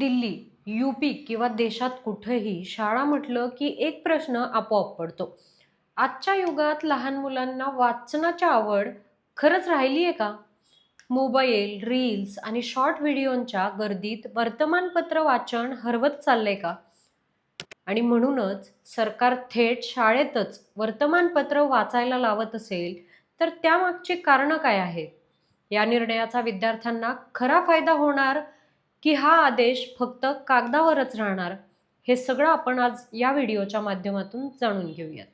Delhi UP किंवा देशात कुठंही शाळा म्हटलं की एक प्रश्न आपोआप पडतो. आजच्या युगात लहान मुलांना वाचनाची आवड खरंच राहिली आहे का? मोबाईल रील्स आणि शॉर्ट व्हिडिओंच्या गर्दीत वर्तमानपत्र वाचन हरवत चाललंय का? आणि म्हणूनच सरकार थेट शाळेतच वर्तमानपत्र वाचायला लावत असेल तर त्यामागची कारणं काय आहेत? या निर्णयाचा विद्यार्थ्यांना खरा फायदा होणार की हा आदेश फक्त कागदावरच राहणार हे सगळं आपण आज या व्हिडिओच्या माध्यमातून जाणून घेऊयात.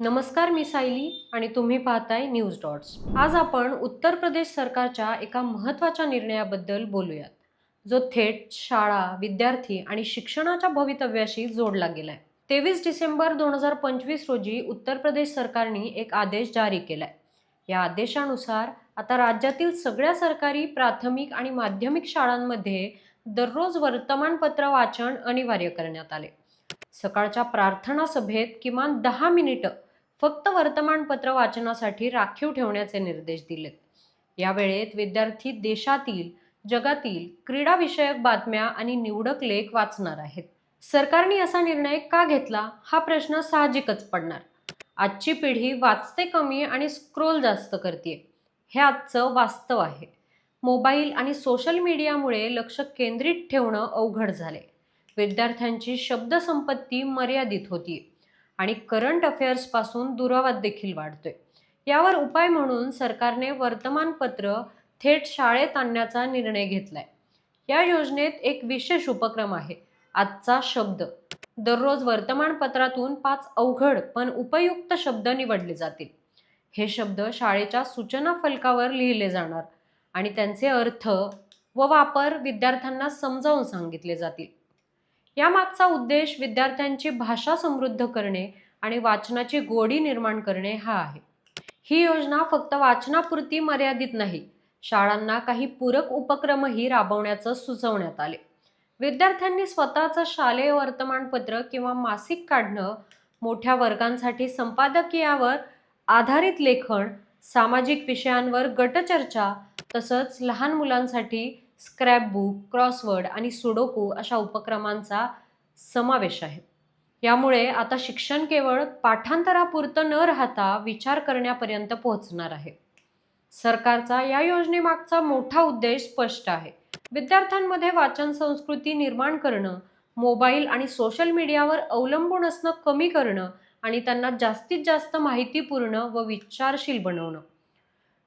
नमस्कार मी सायली आणि तुम्ही पाहताय न्यूज डॉट्स. आज आपण उत्तर प्रदेश सरकारच्या एका महत्त्वाच्या निर्णयाबद्दल बोलूयात जो थेट शाळा विद्यार्थी आणि शिक्षणाच्या भवितव्याशी जोडला गेलाय. तेवीस डिसेंबर दोन हजार पंचवीस रोजी उत्तर प्रदेश सरकारने एक आदेश जारी केलाय. या आदेशानुसार आता राज्यातील सगळ्या सरकारी प्राथमिक आणि माध्यमिक शाळांमध्ये दररोज वर्तमानपत्र वाचन अनिवार्य करण्यात आले. सकाळच्या प्रार्थना सभेत किमान दहा मिनिटं फक्त वर्तमानपत्र वाचनासाठी राखीव ठेवण्याचे निर्देश दिलेत या वेळेत विद्यार्थी देशातील जगातील क्रीडाविषयक बातम्या आणि निवडक लेख वाचणार आहेत. सरकारने असा निर्णय का घेतला? हा प्रश्न साहजिकच पडणार. आजची पिढी वाचते कमी आणि स्क्रोल जास्त करते हे आजचं वास्तव आहे. मोबाईल आणि सोशल मीडियामुळे लक्ष केंद्रित ठेवणं अवघड झाले. विद्यार्थ्यांची शब्दसंपत्ती मर्यादित होती आणि करंट अफेअर्सपासून दुरावाद देखील वाढतोय. यावर उपाय म्हणून सरकारने वर्तमानपत्र थेट शाळेत आणण्याचा निर्णय घेतलाय. या योजनेत एक विशेष उपक्रम आहे. आजचा शब्द. दररोज वर्तमानपत्रातून पाच अवघड पण उपयुक्त शब्द निवडले जातील. हे शब्द शाळेच्या सूचना फलकावर लिहिले जाणार आणि त्यांचे अर्थ व वापर विद्यार्थ्यांना समजावून सांगितले जातील. यामागचा उद्देश विद्यार्थ्यांची भाषा समृद्ध करणे आणि वाचनाची गोडी निर्माण करणे हा आहे. ही योजना फक्त वाचनापुरती मर्यादित नाही शाळांना काही पूरक उपक्रमही राबवण्याचं सुचवण्यात आले. विद्यार्थ्यांनी स्वतःचं शालेय वर्तमानपत्र किंवा मासिक काढणं मोठ्या वर्गांसाठी संपादकीयावर आधारित लेखन सामाजिक विषयांवर गटचर्चा तसंच लहान मुलांसाठी स्क्रॅपबुक क्रॉसवर्ड आणि सुडोकू अशा उपक्रमांचा समावेश आहे. यामुळे आता शिक्षण केवळ पाठांतरापुरतं न राहता विचार करण्यापर्यंत पोहोचणार आहे. सरकारचा या योजनेमागचा मोठा उद्देश स्पष्ट आहे. विद्यार्थ्यांमध्ये वाचन संस्कृती निर्माण करणं मोबाईल आणि सोशल मीडियावर अवलंबून असणं कमी करणं आणि त्यांना जास्तीत जास्त माहितीपूर्ण व विचारशील बनवणं.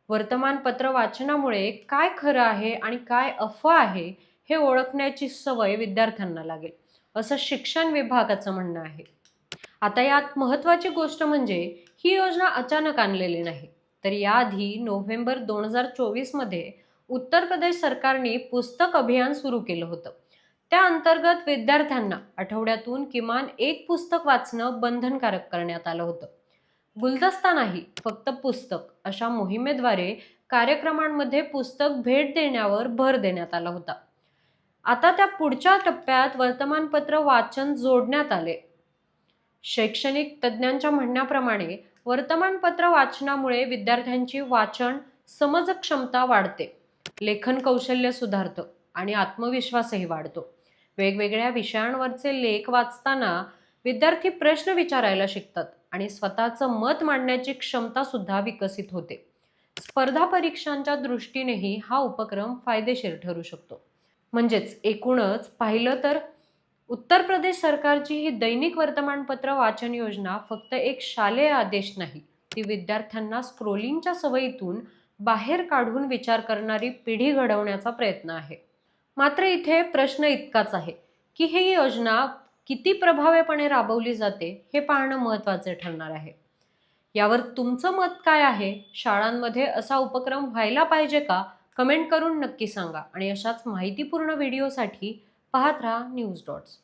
वर्तमानपत्र वाचनामुळे काय खरं आहे आणि काय अफवा आहे हे ओळखण्याची सवय विद्यार्थ्यांना लागेल असं शिक्षण विभागाचं म्हणणं आहे. आता यात महत्त्वाची गोष्ट म्हणजे ही योजना अचानक आणलेली नाही. तर याआधी नोव्हेंबर दोन हजार चोवीसमध्ये उत्तर प्रदेश सरकारने पुस्तक अभियान सुरू केलं होतं. त्या अंतर्गत विद्यार्थ्यांना आठवड्यातून किमान एक पुस्तक वाचणं बंधनकारक करण्यात आलं होतं. गुलदस्ता नाही फक्त पुस्तक अशा मोहिमेद्वारे कार्यक्रमांमध्ये पुस्तक भेट देण्यावर भर देण्यात आला होता. आता त्या पुढच्या टप्प्यात वर्तमानपत्र वाचन जोडण्यात आले. शैक्षणिक तज्ज्ञांच्या म्हणण्याप्रमाणे वर्तमानपत्र वाचनामुळे विद्यार्थ्यांची वाचन समजक्षमता वाढते. लेखन कौशल्य सुधारतं आणि आत्मविश्वासही वाढतो. वेगवेगळ्या विषयांवरचे लेख वाचताना विद्यार्थी प्रश्न विचारायला शिकतात आणि स्वतःचं मत मांडण्याची क्षमता सुद्धा विकसित होते. स्पर्धा परीक्षांच्या दृष्टीनेही हा उपक्रम फायदेशीर ठरू शकतो. म्हणजेच एकूणच पाहिलं तर उत्तर प्रदेश सरकारची ही दैनिक वर्तमानपत्र वाचन योजना फक्त एक शालेय आदेश नाही ती विद्यार्थ्यांना स्क्रोलिंगच्या सवयीतून बाहेर काढून विचार करणारी पिढी घडवण्याचा प्रयत्न आहे. मात्र इथे प्रश्न इतकाच आहे की ही योजना किती प्रभावीपणे राबवली जाते हे पाहणं महत्त्वाचे ठरणार आहे. यावर तुमचं मत काय आहे? शाळांमध्ये असा उपक्रम व्हायला पाहिजे का? कमेंट करून नक्की सांगा आणि अशाच माहितीपूर्ण व्हिडिओसाठी पाहत राहा न्यूज डॉट्स.